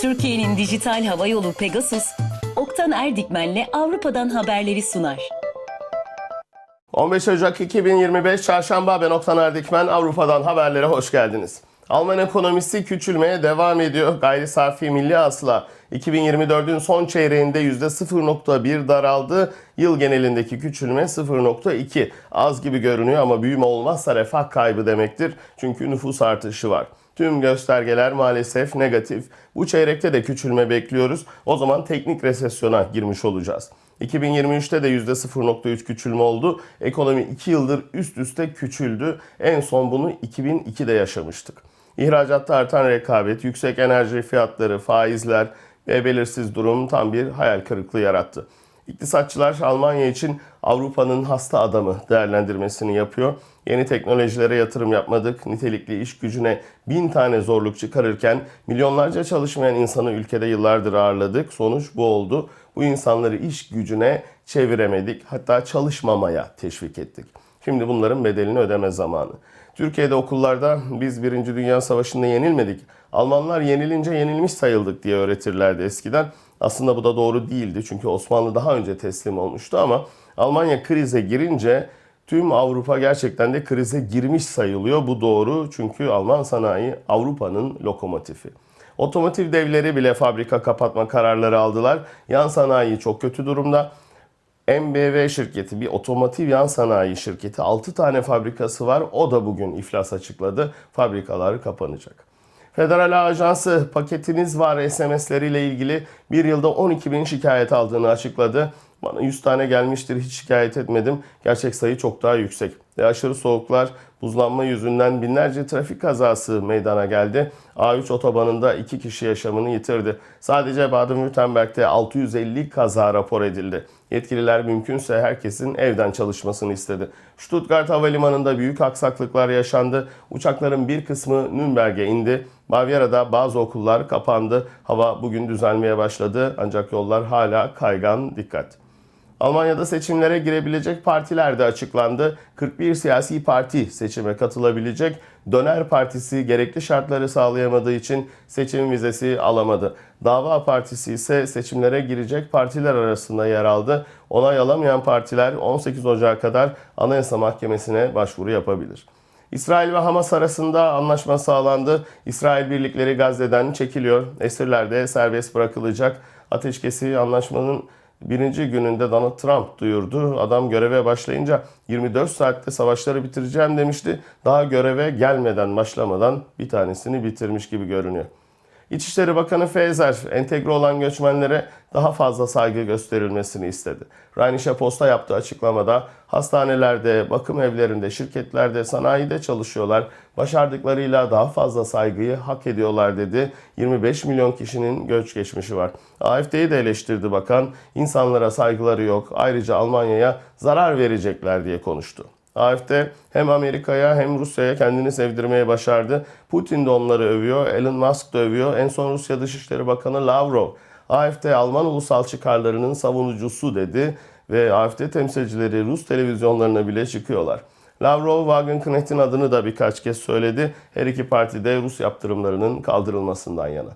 Türkiye'nin dijital hava yolu Pegasus, Oktan Erdikmen'le Avrupa'dan haberleri sunar. 15 Ocak 2025 Çarşamba ben Oktan Erdikmen Avrupa'dan haberlere hoş geldiniz. Alman ekonomisi küçülmeye devam ediyor. Gayri safi milli hasıla 2024'ün son çeyreğinde %0.1 daraldı. Yıl genelindeki küçülme 0.2. Az gibi görünüyor ama büyüme olmazsa refah kaybı demektir. Çünkü nüfus artışı var. Tüm göstergeler maalesef negatif. Bu çeyrekte de küçülme bekliyoruz. O zaman teknik resesyona girmiş olacağız. 2023'te de %0.3 küçülme oldu. Ekonomi 2 yıldır üst üste küçüldü. En son bunu 2002'de yaşamıştık. İhracatta artan rekabet, yüksek enerji fiyatları, faizler ve belirsiz durum tam bir hayal kırıklığı yarattı. İktisatçılar Almanya için Avrupa'nın hasta adamı değerlendirmesini yapıyor. Yeni teknolojilere yatırım yapmadık, nitelikli iş gücüne bin tane zorluk çıkarırken milyonlarca çalışmayan insanı ülkede yıllardır ağırladık. Sonuç bu oldu. Bu insanları iş gücüne çeviremedik, hatta çalışmamaya teşvik ettik. Şimdi bunların bedelini ödeme zamanı. Türkiye'de okullarda biz Birinci Dünya Savaşı'nda yenilmedik. Almanlar yenilince yenilmiş sayıldık diye öğretirlerdi eskiden. Aslında bu da doğru değildi çünkü Osmanlı daha önce teslim olmuştu ama Almanya krize girince tüm Avrupa gerçekten de krize girmiş sayılıyor. Bu doğru çünkü Alman sanayi Avrupa'nın lokomotifi. Otomotiv devleri bile fabrika kapatma kararları aldılar. Yan sanayi çok kötü durumda. MBV şirketi bir otomotiv yan sanayi şirketi 6 tane fabrikası var. O da bugün iflas açıkladı. Fabrikalar kapanacak. Federal Ajansı paketiniz var SMS'leriyle ilgili bir yılda 12 bin şikayet aldığını açıkladı. Bana 100 tane gelmiştir hiç şikayet etmedim. Gerçek sayı çok daha yüksek. Ve aşırı soğuklar, buzlanma yüzünden binlerce trafik kazası meydana geldi. A3 otobanında 2 kişi yaşamını yitirdi. Sadece Baden-Württemberg'de 650 kaza rapor edildi. Yetkililer mümkünse herkesin evden çalışmasını istedi. Stuttgart Havalimanı'nda büyük aksaklıklar yaşandı. Uçakların bir kısmı Nürnberg'e indi. Bavyera'da bazı okullar kapandı. Hava bugün düzelmeye başladı ancak yollar hala kaygan. Dikkat! Almanya'da seçimlere girebilecek partiler de açıklandı. 41 siyasi parti seçime katılabilecek. Döner Partisi gerekli şartları sağlayamadığı için seçim vizesi alamadı. Dava Partisi ise seçimlere girecek partiler arasında yer aldı. Onay alamayan partiler 18 Ocak'a kadar Anayasa Mahkemesi'ne başvuru yapabilir. İsrail ve Hamas arasında anlaşma sağlandı. İsrail birlikleri Gazze'den çekiliyor. Esirler de serbest bırakılacak. Ateşkesi anlaşmanın birinci gününde Donald Trump duyurdu. Adam göreve başlayınca 24 saatte savaşları bitireceğim demişti. Daha göreve gelmeden başlamadan bir tanesini bitirmiş gibi görünüyor. İçişleri Bakanı Feyzer entegre olan göçmenlere daha fazla saygı gösterilmesini istedi. Rheinische Post'a yaptığı açıklamada hastanelerde, bakım evlerinde, şirketlerde, sanayide çalışıyorlar. Başardıklarıyla daha fazla saygıyı hak ediyorlar dedi. 25 milyon kişinin göç geçmişi var. AFD'yi de eleştirdi bakan. İnsanlara saygıları yok. Ayrıca Almanya'ya zarar verecekler diye konuştu. AFD hem Amerika'ya hem Rusya'ya kendini sevdirmeye başardı. Putin de onları övüyor, Elon Musk da övüyor. En son Rusya Dışişleri Bakanı Lavrov, AFD Alman ulusal çıkarlarının savunucusu dedi ve AFD temsilcileri Rus televizyonlarına bile çıkıyorlar. Lavrov, Wagenknecht'in adını da birkaç kez söyledi. Her iki parti de Rus yaptırımlarının kaldırılmasından yana.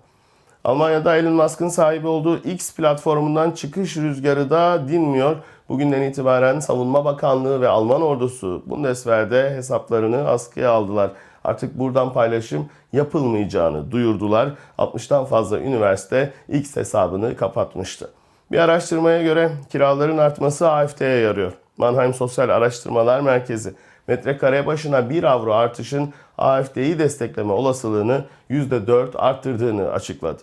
Almanya'da Elon Musk'ın sahibi olduğu X platformundan çıkış rüzgarı da dinmiyor. Bugünden itibaren Savunma Bakanlığı ve Alman ordusu Bundeswehr'de hesaplarını askıya aldılar. Artık buradan paylaşım yapılmayacağını duyurdular. 60'tan fazla üniversite X hesabını kapatmıştı. Bir araştırmaya göre kiraların artması AFD'ye yarıyor. Mannheim Sosyal Araştırmalar Merkezi metrekare başına 1 avro artışın AFD'yi destekleme olasılığını %4 arttırdığını açıkladı.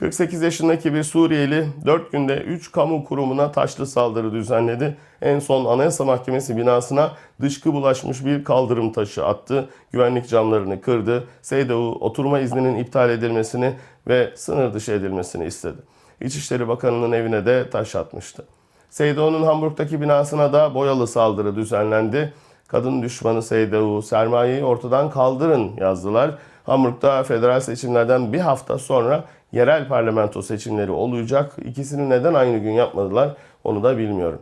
48 yaşındaki bir Suriyeli 4 günde 3 kamu kurumuna taşlı saldırı düzenledi. En son Anayasa Mahkemesi binasına dışkı bulaşmış bir kaldırım taşı attı. Güvenlik camlarını kırdı. Seydoğu oturma izninin iptal edilmesini ve sınır dışı edilmesini istedi. İçişleri Bakanı'nın evine de taş atmıştı. Seydoğu'nun Hamburg'daki binasına da boyalı saldırı düzenlendi. Kadın düşmanı Seydoğu, sermayeyi ortadan kaldırın yazdılar. Hamburg'da federal seçimlerden bir hafta sonra yerel parlamento seçimleri olacak. İkisini neden aynı gün yapmadılar onu da bilmiyorum.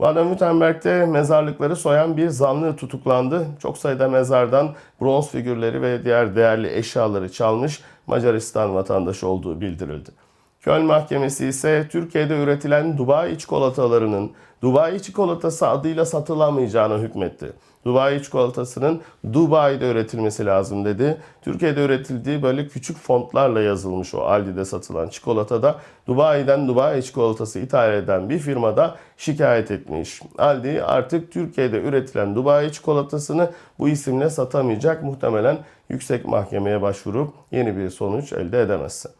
Baden-Württemberg'de mezarlıkları soyan bir zanlı tutuklandı. Çok sayıda mezardan bronz figürleri ve diğer değerli eşyaları çalmış. Macaristan vatandaşı olduğu bildirildi. Köln Mahkemesi ise Türkiye'de üretilen Dubai çikolatalarının Dubai çikolatası adıyla satılamayacağına hükmetti. Dubai çikolatasının Dubai'de üretilmesi lazım dedi. Türkiye'de üretildiği böyle küçük fontlarla yazılmış o Aldi'de satılan çikolatada Dubai'den Dubai çikolatası ithal eden bir firmada şikayet etmiş. Aldi artık Türkiye'de üretilen Dubai çikolatasını bu isimle satamayacak muhtemelen yüksek mahkemeye başvurup yeni bir sonuç elde edemezse.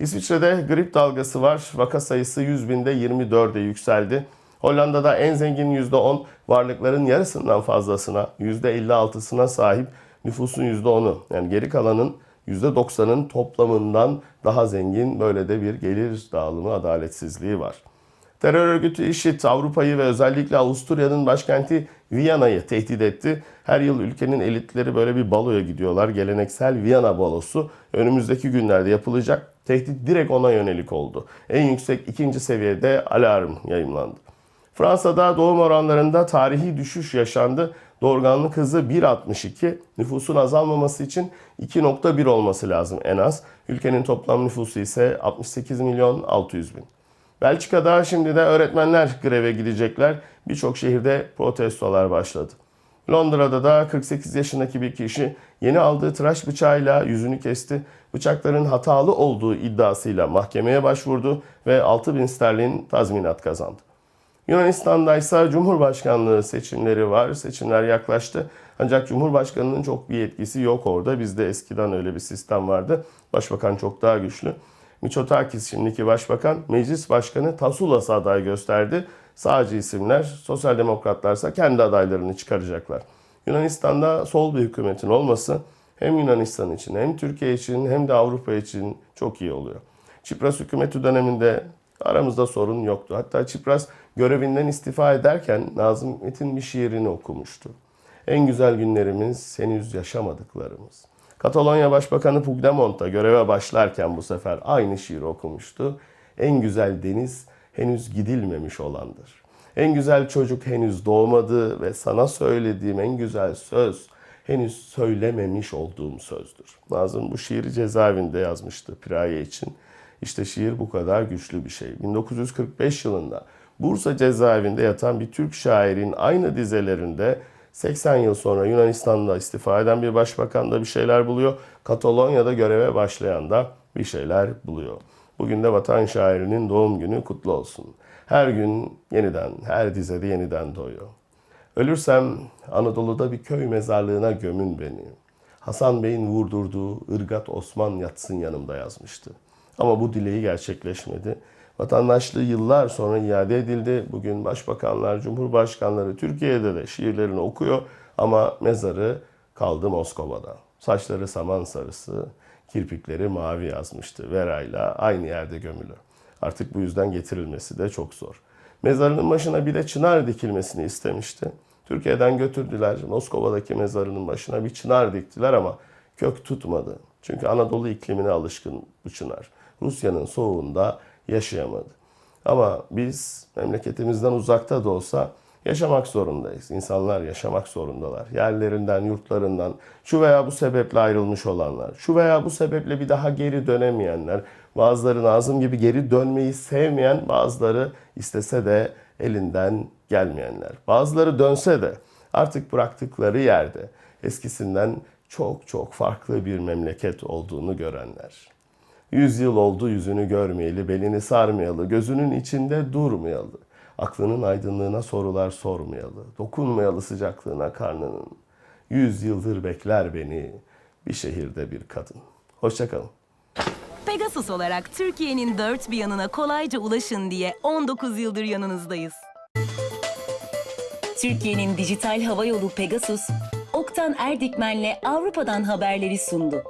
İsviçre'de grip dalgası var. Vaka sayısı 100 binde 24'e yükseldi. Hollanda'da en zengin %10 varlıkların yarısından fazlasına %56'sına sahip nüfusun %10'u yani geri kalanın %90'ın toplamından daha zengin böyle de bir gelir dağılımı adaletsizliği var. Terör örgütü IŞİD Avrupa'yı ve özellikle Avusturya'nın başkenti Viyana'yı tehdit etti. Her yıl ülkenin elitleri böyle bir baloya gidiyorlar. Geleneksel Viyana balosu önümüzdeki günlerde yapılacak. Tehdit direkt ona yönelik oldu. En yüksek ikinci seviyede alarm yayınlandı. Fransa'da doğum oranlarında tarihi düşüş yaşandı. Doğurganlık hızı 1.62. Nüfusun azalmaması için 2.1 olması lazım en az. Ülkenin toplam nüfusu ise 68 milyon 600 bin. Belçika'da şimdi de öğretmenler greve gidecekler. Birçok şehirde protestolar başladı. Londra'da da 48 yaşındaki bir kişi yeni aldığı tıraş bıçağıyla yüzünü kesti. Bıçakların hatalı olduğu iddiasıyla mahkemeye başvurdu ve 6000 sterlin tazminat kazandı. Yunanistan'da ise Cumhurbaşkanlığı seçimleri var. Seçimler yaklaştı. Ancak Cumhurbaşkanının çok bir etkisi yok orada. Bizde eskiden öyle bir sistem vardı. Başbakan çok daha güçlü. Mitsotakis şimdiki başbakan, meclis başkanı Tasulas'ı aday gösterdi. Sağcı isimler, sosyal demokratlarsa kendi adaylarını çıkaracaklar. Yunanistan'da sol bir hükümetin olması hem Yunanistan için hem Türkiye için hem de Avrupa için çok iyi oluyor. Çipras hükümeti döneminde aramızda sorun yoktu. Hatta Çipras görevinden istifa ederken Nazım Hikmet'in bir şiirini okumuştu. En güzel günlerimiz henüz yaşamadıklarımız. Katalonya Başbakanı Puigdemont da göreve başlarken bu sefer aynı şiiri okumuştu. En güzel deniz henüz gidilmemiş olandır. En güzel çocuk henüz doğmadı ve sana söylediğim en güzel söz henüz söylememiş olduğum sözdür. Nazım bu şiiri cezaevinde yazmıştı Piraye için. İşte şiir bu kadar güçlü bir şey. 1945 yılında Bursa cezaevinde yatan bir Türk şairin aynı dizelerinde 80 yıl sonra Yunanistan'da istifa eden bir başbakan da bir şeyler buluyor. Katalonya'da göreve başlayan da bir şeyler buluyor. Bugün de vatan şairinin doğum günü kutlu olsun. Her gün yeniden, her dizede yeniden doğuyor. Ölürsem Anadolu'da bir köy mezarlığına gömün beni. Hasan Bey'in vurdurduğu ırgat Osman yatsın yanımda yazmıştı. Ama bu dileği gerçekleşmedi. Vatandaşlığı yıllar sonra iade edildi. Bugün başbakanlar, cumhurbaşkanları Türkiye'de de şiirlerini okuyor ama mezarı kaldı Moskova'da. Saçları saman sarısı, kirpikleri mavi yazmıştı. Vera'yla aynı yerde gömülü. Artık bu yüzden getirilmesi de çok zor. Mezarının başına bir de çınar dikilmesini istemişti. Türkiye'den götürdüler. Moskova'daki mezarının başına bir çınar diktiler ama kök tutmadı. Çünkü Anadolu iklimine alışkın bu çınar. Rusya'nın soğuğunda yaşayamadı. Ama biz memleketimizden uzakta da olsa yaşamak zorundayız. İnsanlar yaşamak zorundalar. Yerlerinden, yurtlarından, şu veya bu sebeple ayrılmış olanlar, şu veya bu sebeple bir daha geri dönemeyenler, bazıları Nazım gibi geri dönmeyi sevmeyen, bazıları istese de elinden gelmeyenler. Bazıları dönse de artık bıraktıkları yerde eskisinden çok çok farklı bir memleket olduğunu görenler. Yüz yıl oldu yüzünü görmeyeli, belini sarmayalı, gözünün içinde durmayalı. Aklının aydınlığına sorular sormayalı, dokunmayalı sıcaklığına karnının. Yüz yıldır bekler beni bir şehirde bir kadın. Hoşçakalın. Pegasus olarak Türkiye'nin dört bir yanına kolayca ulaşın diye 19 yıldır yanınızdayız. Türkiye'nin dijital hava yolu Pegasus, Oktan Erdikmen'le Avrupa'dan haberleri sundu.